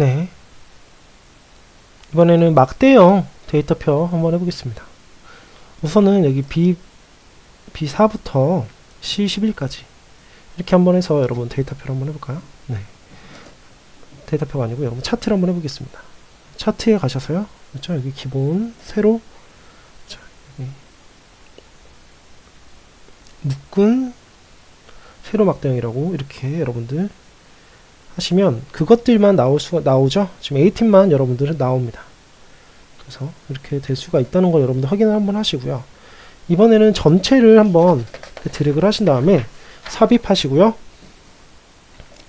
네. 이번에는 막대형 데이터표 한번 해보겠습니다. 우선은 여기 B, B4부터 C11까지 이렇게 한번 해서 여러분 데이터표를 한번 해볼까요? 네. 데이터표가 아니고 여러분 차트를 한번 해보겠습니다. 차트에 가셔서요. 그렇죠? 여기 기본, 세로, 자, 여기 묶은 세로 막대형이라고 이렇게 여러분들 하시면 그것들만 나올 수가 나오죠. 지금 A팀만 여러분들은 나옵니다. 그래서 이렇게 될 수가 있다는 걸 여러분들 확인을 한번 하시고요. 이번에는 전체를 한번 드래그를 하신 다음에 삽입하시고요.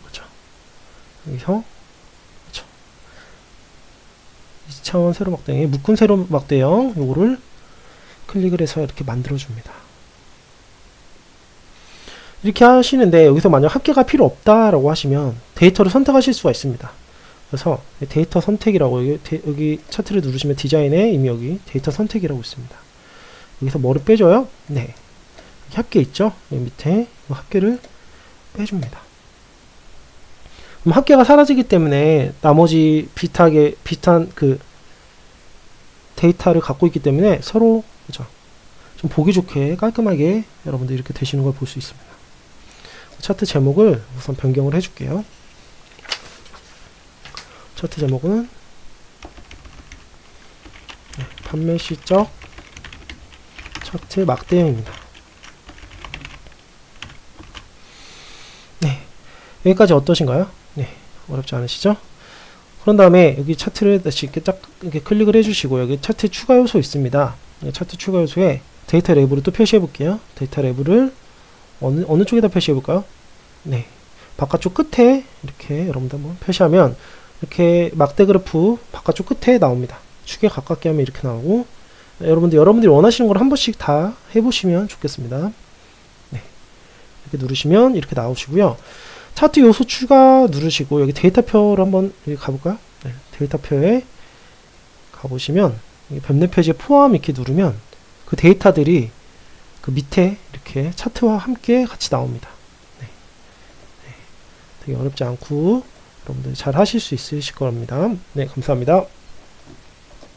그렇죠. 여기서 그렇죠. 2차원 세로 막대형, 묶은 세로 막대형 요거를 클릭을 해서 이렇게 만들어 줍니다. 이렇게 하시는데 여기서 만약 합계가 필요 없다라고 하시면 데이터를 선택하실 수가 있습니다. 그래서 데이터 선택이라고 여기, 데- 여기 차트를 누르시면 디자인에 이미 여기 데이터 선택이라고 있습니다. 여기서 뭐를 빼줘요? 네. 합계 있죠? 여기 밑에 이 합계를 빼줍니다. 그럼 합계가 사라지기 때문에 나머지 비슷하게 비슷한 그 데이터를 갖고 있기 때문에 서로 그죠? 좀 보기 좋게 깔끔하게 여러분들 이렇게 되시는 걸 볼 수 있습니다. 차트 제목을 우선 변경을 해줄게요. 차트 제목은 네, 판매 시적 차트 막대형입니다. 네, 여기까지 어떠신가요? 네, 어렵지 않으시죠? 그런 다음에 여기 차트를 다시 이렇게 딱 이렇게 클릭을 해주시고 여기 차트 추가 요소 있습니다. 네, 차트 추가 요소에 데이터 레벨을 또 표시해 볼게요. 데이터 레벨을 어느 어느 쪽에다 표시해 볼까요? 네, 바깥쪽 끝에 이렇게 여러분들 한번 표시하면 이렇게 막대 그래프 바깥쪽 끝에 나옵니다. 축에 가깝게 하면 이렇게 나오고 여러분들 여러분들이 원하시는 걸 한 번씩 다 해보시면 좋겠습니다. 네, 이렇게 누르시면 이렇게 나오시고요. 차트 요소 추가 누르시고 여기 데이터표를 한번 여기 가볼까요? 네, 데이터표에 가보시면 벽내 표지에 포함 이렇게 누르면 그 데이터들이 그 밑에 이렇게 차트와 함께 같이 나옵니다. 네. 네, 되게 어렵지 않고 여러분들 잘 하실 수 있으실 겁니다. 네, 감사합니다.